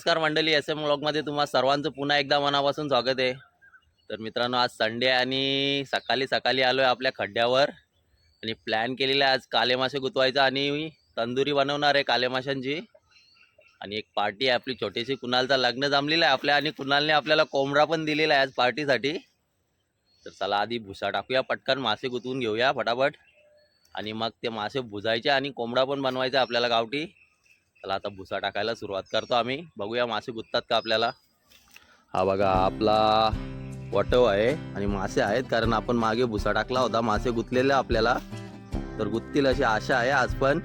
नमस्कार मंडळी S M ब्लॉगमध्ये तुम्हा सर्वांचं पुन्हा एकदा मनापासून स्वागत आहे. तर मित्रांनो आज संडे आणि सकाळी सकाळी आलो आहे आपल्या खड्ड्यावर. आणि प्लॅन केलेला आहे आज काले मासे गुतवायचा आणि तंदुरी बनवणार आहे काले माशांची आणि एक पार्टी आहे आपली छोटीशी कुणालचा लग्न जमलेलं आहे आपल्या आणि कुणालने आपल्याला कोंबडा पण दिलेला आहे आज पार्टीसाठी तर चला आधी भुसा टाकूया पटकन मासे गुतवून घेऊया फटाफट. आणि मग ते मासे भुजायचे आणि कोंबडा पण बनवायचा आपल्याला गावठी. चला आता भुसा टाकायला सुरुवात करतो आम्ही. बघूया मासे गुततात का आपल्याला. हा बघा आपला वटव आहे आणि मासे आहेत कारण आपण मागे भुसा टाकला होता. मासे गुतलेले आपल्याला. तर गुततील अशी आशा आहे आज पण.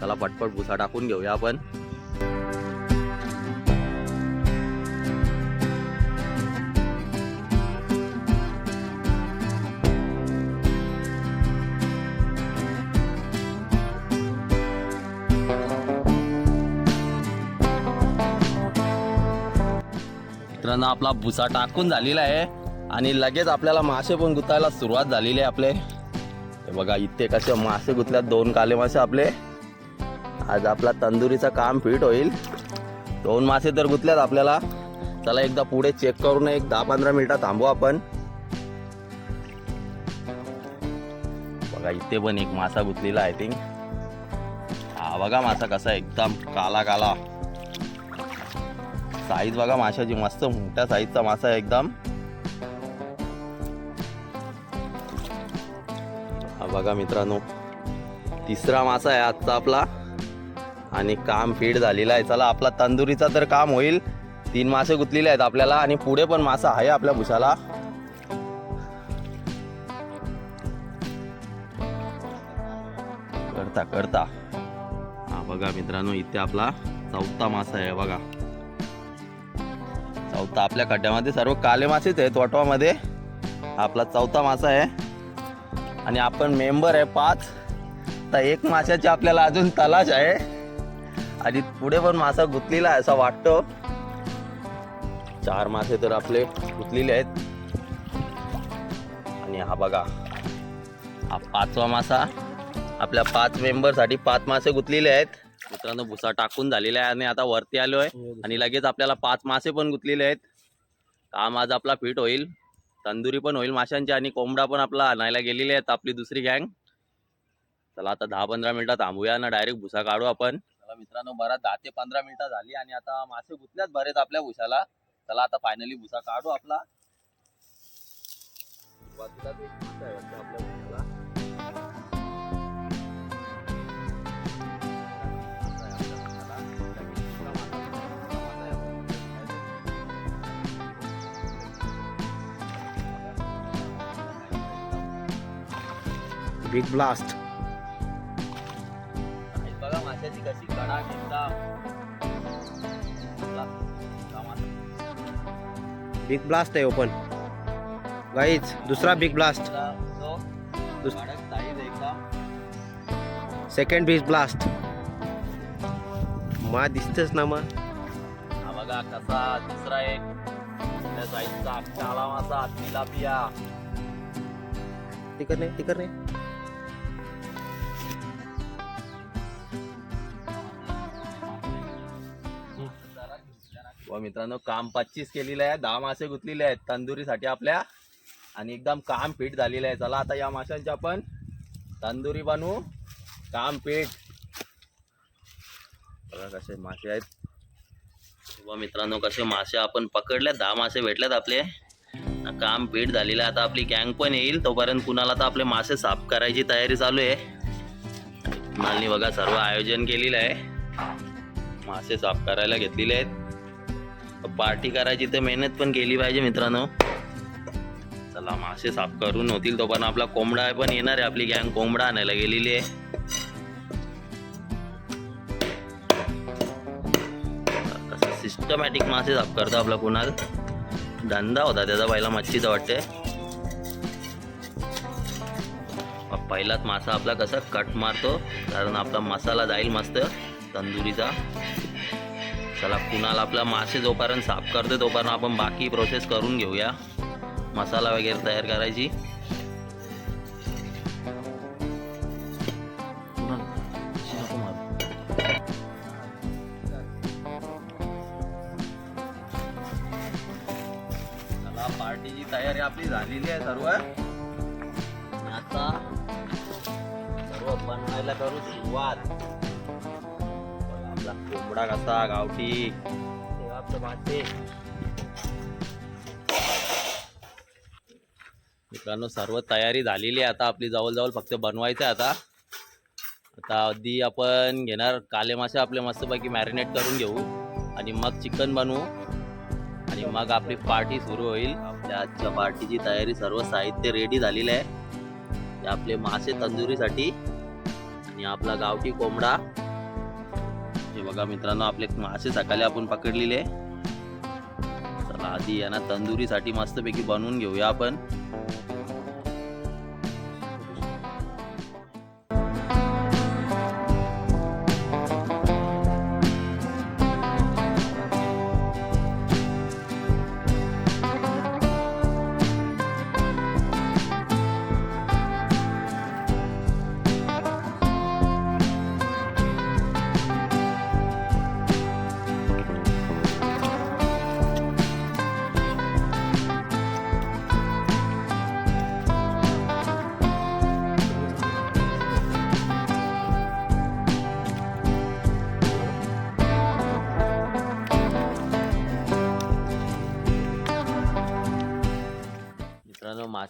चला पटपट भुसा टाकून घेऊया आपण. मित्रांनो आपला भुसा टाकून झालेला आहे. आणि लगेच आपल्याला मासे पण गुतायला सुरुवात झालेली आहे आपले. हे बघा इथे कसे मासे गुतल्यात दोन काले मासे आपले. आज आपला तंदुरीचं काम फिट होईल. दोन मासे तर गुतल्यात आपल्याला. चला एकदा पुढे चेक करून एक दहा पंधरा मिनिटं थांबू आपण. बघा इथे पण एक मासा गुतलेला आय थिंक हा बघा मासा कसा आहे, एकदम काला काला साईज बघा माशाची मस्त मोठ्या साईजचा मासा आहे एकदम. हा बघा मित्रांनो तिसरा मासा आहे आजचा आपला. आणि काम फिट झालेला आहे. चला आपला तंदुरीचा तर काम होईल. तीन मासे गुतलेले आहेत आपल्याला आणि पुढे पण मासा आहे आपल्या भुशाला. करता करता. हा बघा मित्रांनो इथे आपला चौथा मासा आहे बघा. चौथा आपल्या खड्ड्यामध्ये. सर्व काले मासेच आहेत वटवामध्ये. आपला चौथा मासा आहे. आणि आपण मेंबर आहे पाच. तर एक माशाची आपल्याला अजून तलाश आहे. आणि पुढे पण मासा गुतलेला आहे असं वाटतो. चार मासे तर आपले गुतलेले आहेत. आणि हा बघा हा पाचवा मासा. आपल्या पाच मेंबरसाठी पाच मासे गुतलेले आहेत. मित्रांनो भुसा टाकून झालेला आहे आणि आता वरती आलो आहे. आणि लगेच आपल्याला पाच मासे पण गुतलेले आहेत. काम आज आपला फिट होईल. तंदुरी पण होईल माशांची आणि कोंबडा पण आपला आणायला गेलेले आहेत आपली दुसरी गँग चला आता दहा पंधरा मिनिटं थांबूया ना डायरेक्ट भुसा काढू आपण. चला मित्रांनो बरा दहा ते पंधरा मिनिटं झाली आणि आता मासे गुतल्यात बरेच आपल्या भुसाला. चला आता फायनली भुसा काढू आपला. वाटतं आपल्या बिग ब्लास्ट. बघा माशाची कशी कडा बिग ब्लास्ट आहे ओपन गाईच दुसरा big blast. Second big blast. मा दिसतेच ना मग हा बघा कसा दुसरा एक. त्या साईजचा काळा मासा तिलापिया तिकड नाही तिकड व मित्रांनो काम पच्चीस केलेलं आहे दहा मासे गुतलेले आहेत तंदुरीसाठी आपल्या. आणि एकदम काम पीठ झालेलं आहे. चला आता या माशांची आपण तंदुरी बनवू. काम पीठ बघा कसे मासे आहेत. व मित्रांनो कसे मासे आपण पकडले दहा मासे भेटलेत आपले. काम पीठ झालेलं आहे. आता आपली गँग पण येईल. तोपर्यंत कुणाला तर आपले मासे साफ करायची तयारी चालू आहे. मालनी बघा सर्व आयोजन केलेलं आहे. मासे साफ करायला घेतलेले आहेत. पार्टी करायची तर मेहनत पण केली पाहिजे मित्रांनो. चला मासे साफ करून होतील तो पण आपला कोंबडा पण येणार आहे आपली गँग कोंबडा आणायला गेलेली आहे. कसं सिस्टमॅटिक मासे साफ करतो आपला कुणाल. धंदा होता त्याचा पहिला मच्छीचा वाटते पहिलाच मासा आपला कसा कट मारतो कारण आपला मसाला जाईल मस्त तंदुरीचा. चला कुणाला आपला मासे जोपर्यंत साफ करते तोपर्यंत आपण बाकी प्रोसेस करून घेऊया. मसाला वगैरे तयार करायची. पार्टीची तयारी आपली झालेली आहे सर्व. आता सर्व बनवायला करू सुरुवात. कोंबडा कसा गावठी. भाते मित्रांनो सर्व तयारी झालेली आहे. आता आपली जवळजवळ फक्त बनवायचं आहे आता. आता आधी आपण घेणार काले मासे आपले मस्तपैकी मॅरिनेट करून घेऊ. आणि मग चिकन बनवू. आणि मग आपली पार्टी सुरू होईल. आपल्या आजच्या पार्टीची तयारी सर्व साहित्य रेडी झालेलं आहे. आपले मासे तंदुरीसाठी. आणि आपला गावठी कोंबडा. बघा मित्रांनो आपले मासे सकाळी आपण पकडलेले चला आधी यांना तंदुरीसाठी मस्तपैकी बनवून घेऊया आपण.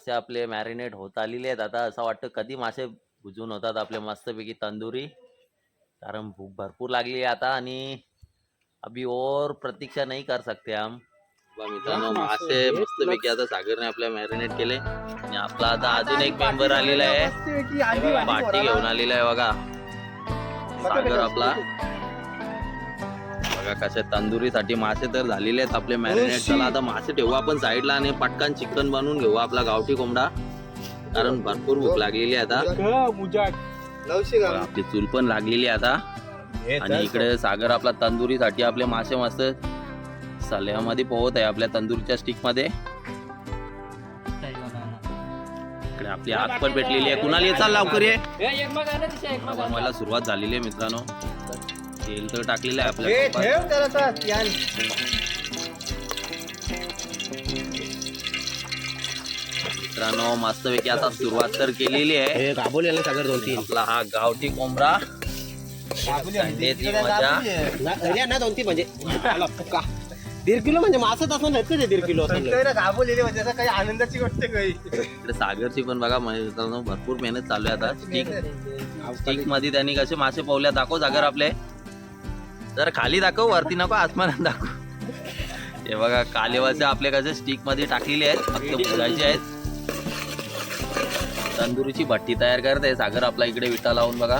मासे आपले मॅरिनेट होत आलेले आहेत. आता असं वाटतं कधी मासे भुजून होतात आपले मस्तपैकी तंदुरी. कारण भूक भरपूर लागली आहे आता आणि अभी और प्रतीक्षा नाही कर सकते हम. मित्रांनो मासे मस्तपैकी आता सागरने आपल्या मॅरिनेट केले. आणि आपला आता अजून एक मेंबर आलेला आहे. पार्टी घेऊन आलेला आहे बघा. सागर आपला. बघा कशा तंदुरीसाठी मासे तर झालेले आहेत आपले मॅरिनेट चला आता मासे ठेवू आपण साईडला आणि पटकन चिकन बनवून घेऊ आपला गावठी कोंबडा. कारण भरपूर भूक लागलेली आहे आता. आपली चूल पण लागलेली आहे आता. आणि इकडे सागर आपला तंदुरीसाठी आपले मासे मस्त सल्यामध्ये पोहत आहे आपल्या तंदुरीच्या स्टिकमध्ये. इकडे आपली आग पण पेटलेली आहे. कुणाला ये चाल लवकर बनवायला सुरुवात झालेली आहे मित्रांनो. तेल तर टाकलेलं आहे आपल्या तुपात. मित्रांनो मस्तपैकी आता सुरुवात तर केलेली आहे. हे गाबोलेला सागर दोन तीन. आपला हा गावठी कोंबडा. संडेची मजा. ना- अरे ना दोन तीन म्हणजे. आला फुका. दीड किलो म्हणजे मासच असं नाही का ते दीड किलो असं म्हणजे असं काही आनंदाची गोष्ट काही इकडे सागरची पण बघा मित्रांनो भरपूर मेहनत चालू आहे आता. स्टिक स्टिकमध्ये त्यांनी कसे मासे पावल्या दाखव सागर आपले. जर खाली दाखव वरती नको आसमानात दाखव. हे बघा कालेवाचे आपले कसे स्टिकमध्ये टाकलेले आहेत फक्त बुजायचे आहेत. तंदुरीची भट्टी तयार करत आहे सागर आपला इकडे विटा लावून बघा.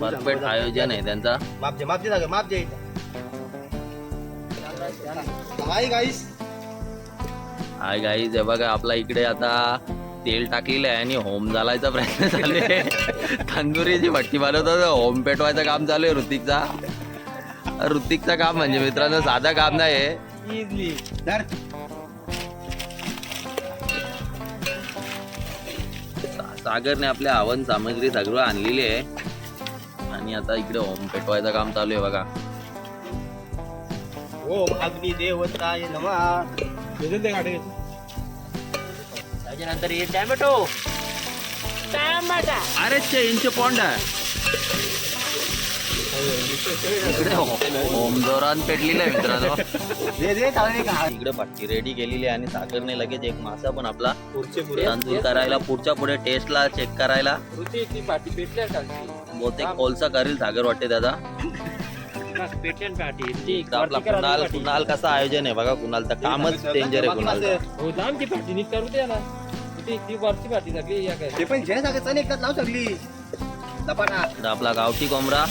परफेक्ट आयोजन आहे त्यांचा. सागर हाय गाईस हाय गाईज हे बघा आपला इकडे आता तेल टाकलेलं आहे आणि होम झालायचा प्रयत्न आहे. तंदुरीची भट्टी बनवतो होम पेटवायचं काम चालू आहे ऋतिकचा. ऋतिकचं काम म्हणजे मित्रांनो साधं काम नाही इझली सागरने आपल्या हवन सामग्री सगळं आणलेली आहे. आणि आता इकडे होम पेटवायचं काम चालू आहे बघा. ओम अग्नी देवताय त्याच्यानंतर हे टॅमॅटो. अरे इंच पॉन्ड इकडे होम जोरान पेटलेलं आहे मित्रांनो. इकडे भट्टी रेडी केलेली आहे आणि सागरने लगेच एक मासा पण आपला तंदूर करायला पुढच्या पुढे टेस्टला चेक करायला. बहुतेक कोलसा करेल सागर वाटते दादा. आपला कुणाल कुणाल कसा आयोजन आहे बघा कुणालचं कामच डेंजर आहे कुणालचं. ते पण जय सागर चल एकदाच लाव सगळी लपाटा. इकडं आपला गावठी कोंबडा.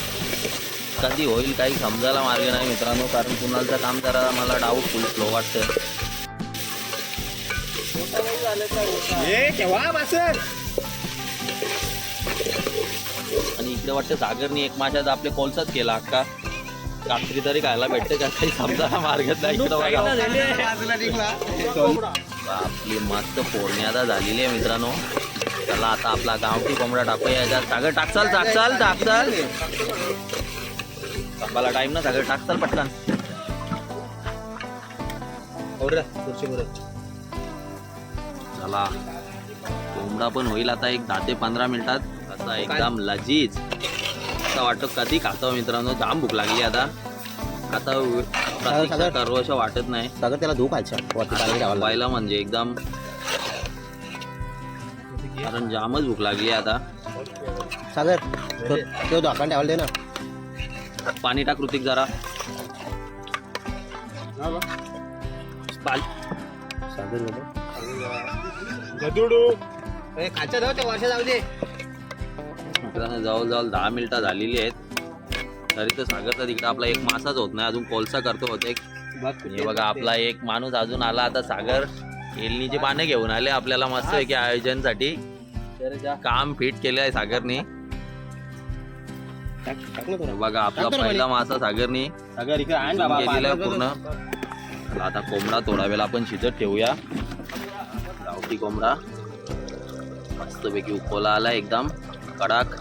कधी होईल काही समजायला मार्ग नाही मित्रांनो कारण कुणालचं काम जरा मला डाऊटफुल स्लो वाटतं. हे केव्हा आणि इकडे वाटतं सागरनी एक माशाचा आपले कोलसाच केला अक्का. रात्री तरी खायला भेटते का? काही समजायला मार्गच नाही इकडं बघा. आपली मस्त फोडणी आता झालेली आहे मित्रांनो. चला आता आपला गावठी कोंबडा टाकूया याच्यात. सागर टाकचाल टाकचाल टाकचाल संपाला टाइम ना सागर टाकचाल पटकन. चला. कोंबडा पण होईल आता एक दहा ते पंधरा मिनिटात. असा एकदम लजीज. असं वाटतं कधी खातो मित्रांनो. जाम भूक लागली आता. आता सागर. करू असं वाटत नाही. सागर त्याला धूप खायचा वरती पाणी म्हणजे एकदम कारण जामच भूक लागली आता. सागर तो- तो ठेवायला दे ना. पाणी टाक ऋतिक जरा. पाल- सागर. खालच्या जाऊ त्या वर्षा जाऊ दे. मित्रांनो जवळजवळ दहा मिनिटं झालेली आहेत. तरी तर सागरचा तिकडे. आपला एक मासाच होत नाही. अजून कोलसा करतो होते हे बघा आपला एक माणूस अजून आला. आता सागर एलनीची पानं घेऊन आले. आपल्याला मस्त की आयोजनसाठी. काम फिट केलं आहे सागरने. बघा आपला पहिला मासा सागरने. केलेला आहे पूर्ण. आता कोंबडा थोडा वेळ आपण शिजत ठेवूया. गावठी कोंबडा. मस्तपैकी उकोला आला एकदम. कडक.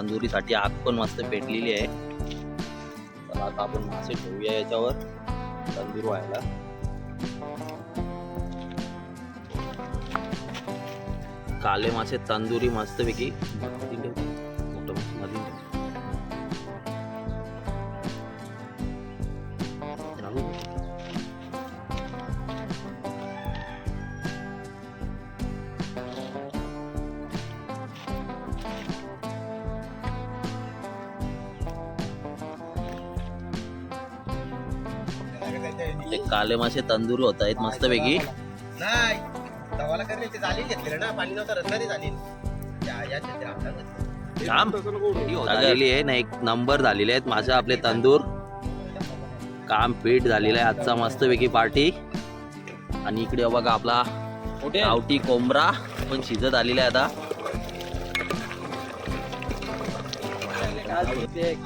तंदुरीसाठी आग पण मस्त पेटलेली आहे. तर आता आपण मासे ठेवूया याच्यावर. तंदूर व्हायला. काले मासे तंदुरी मस्तपैकी. ते काले मासे तंदुरी होत आहेत मस्तपैकी नाही तवाला करणे ते झाली घेतलेलं ना पाणी नव्हतं रत्ना ते झाली झालेली आहे ना एक नंबर झालेले आहेत माझे आपले तंदूर. काम पीठ झालेलं आहे आजचा मस्तपैकी पार्टी आणि इकडे बघा आपला गावठी कोंबरा पण शिजत आलेला आहे आता.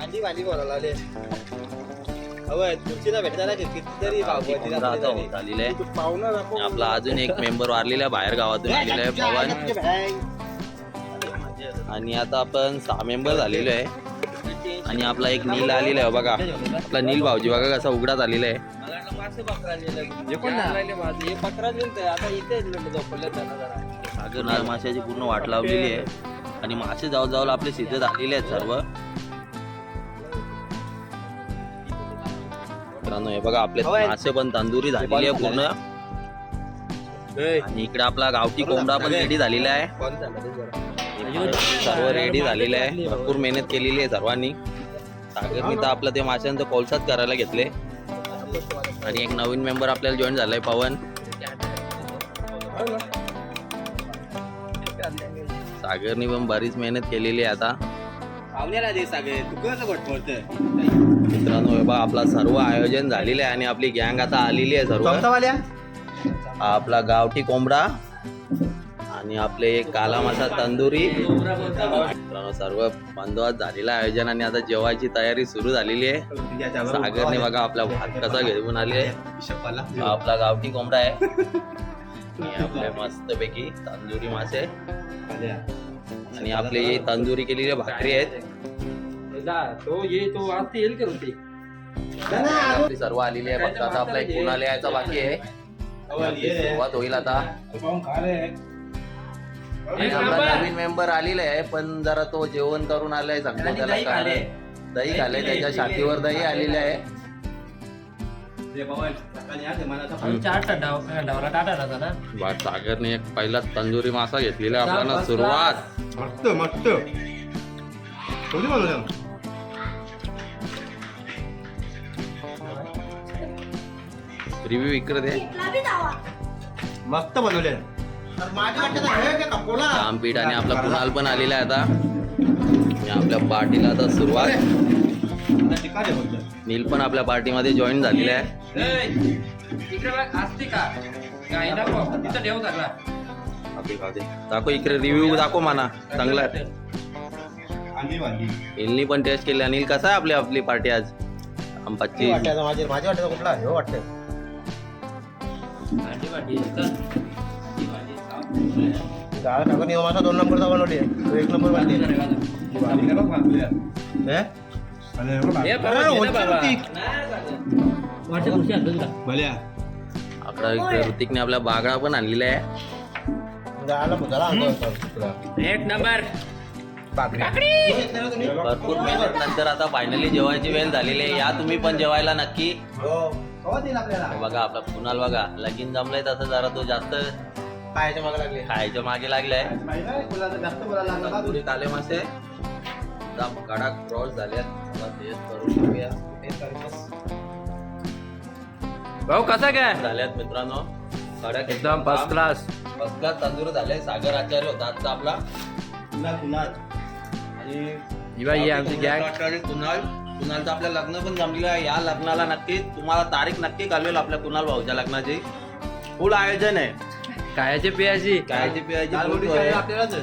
आधी भाजी बोलायला कितीतरी होत आलेला आहे आपला अजून एक मेंबर वारलेला आहे बाहेर गावातून आलेला आहे पवन. आणि आता आपण सहा मेंबर झालेलो आहे. आणि आपला एक नील आलेला आहे बघा. आपला नील भाऊजी बघा कसा उघडात आलेला आहे. सागर नाळ माशाची पूर्ण वाट लावलेली आहे. आणि मासे जाऊ जाऊ आपले शिजत आलेले आहेत सर्व. बघा आपले मासे पण तंदुरी झालेली आहे पूर्ण. आणि इकडे आपला गावठी कोंबडा पण रेडी झालेला आहे. सर्व रेडी झालेलं आहे. भरपूर मेहनत केलेली आहे सर्वांनी. सागरनी तर आपलं ते माशांचं कोलसाच करायला घेतले. आणि एक नवीन मेंबर आपल्याला जॉईन झालाय पवन. सागरनी पण बरीच मेहनत केलेली आहे आता. पाहुण्याला दे सागे तू कसं मित्रांनो बघा आपला सर्व आयोजन झालेलं आहे आणि आपली गँग आता आलेली आहे सर्व. आपला गावठी कोंबडा आणि आपले एक काला मासा तंदुरी. मित्रांनो सर्व बंदोबस्त झालेलं आयोजन आणि आता जेवायची तयारी सुरू झालेली आहे. सागरने बघा आपला भात कसा घेऊन आले आपला गावठी कोंबडा आहे. आणि आपले मस्तपैकी तंदुरी मासे. आणि आपले हे तंदुरी केलेली भाकरी आहेत. तो ये तो आती येईल का होती आपली सर्व आलेली आहे फक्त आता आपला एक कुणाला यायचा बाकी आहे. सुरुवात होईल आता. आपला नवीन मेंबर आलेला आहे पण जरा तो जेवण करून आलाय सांगतो त्याला काय. दही खाल्लंय त्याच्या छातीवर दही आलेले आहे. सागरने एक पहिला तंदुरी मासा घेतलेला आहे आपल्याला सुरुवात. मस्त मस्त. रिव्ह्यू इकडे दे. मस्त बनवले. रामपीठ आणि आपला कुणाल पण आलेला आहे आता. आपल्या पार्टीला आता सुरुवात. नील पण आपल्या पार्टीमध्ये जॉईन झालेला आहे. दाखव. इकडे रिव्ह्यू दाखव म्हणा. चांगला नीलनी पण टेस्ट केली. अनिल कसा आहे आपली आपली पार्टी आज? आम पच्चीस. माझ्या वाट्याचा कुठला? हे वाटतं गाळा टाकून येऊ माझा दोन नंबरचा बनवली तो एक नंबर बनली हे? हे बाबा, अरे, घे ना वरच्या बाबा. वरती. भल्या. आपला इकडे ऋतिकने आपल्या बागडा पण आणलेला आहे. एक नंबर? भरपूर मेहनत नंतर आता फायनली जेवायची वेळ झालेली आहे या तुम्ही पण जेवायला नक्की हो. बघा आपला कुणाल बघा लगीन जमलाय तसं जरा तो जास्त खायच्या मागे लागले. खायच्या मागे लागलाय? पुरी काले मासे. कडक क्रॉस झाल्यात टेस्ट करून. भाऊ कसा काय? झाल्यात मित्रांनो. कडक एकदम first class first class tandoor झाले. सागर आचार्य होता आजचा आपला. कुणाल, कुणाल. आणि आमची गॅग कुणाल? कुणालचं आपलं लग्न पण जमलेलं आहे. या लग्नाला नक्की तुम्हाला तारीख नक्की कळवेल आपल्या कुणाल भाऊच्या लग्नाची. फुल आयोजन आहे. कायाची पियाची कायची पियाची आपल्यालाच.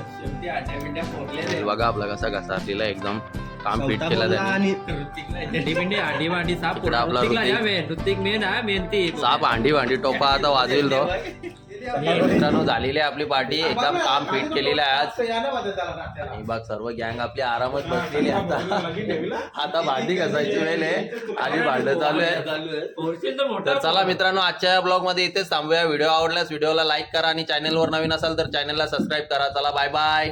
हे बघा आपला कसा कसा दिला एकदम काम फिट केलं त्यांनी. वांडी साप आपला ऋतिक. मेन. ऋतिक मेन हा मेन ती. साप भांडी भांडी टोपा आता वाजवेल तो. मित्रांनो झालेली आहे आपली पार्टी. एकदम काम फिट केलेलं आहे आज. आणि बघ सर्व गँग आपली आरामात बसलेली आता. आता भांडी घासायची वेळ आहे. आणि भांडं चालू आहे. तर चला मित्रांनो आजच्या ब्लॉगमध्ये इथेच थांबूया. व्हिडिओ आवडल्यास व्हिडिओला लाईक करा आणि चॅनलवर नवीन असाल तर चॅनलला सबस्क्राईब करा. चला बाय बाय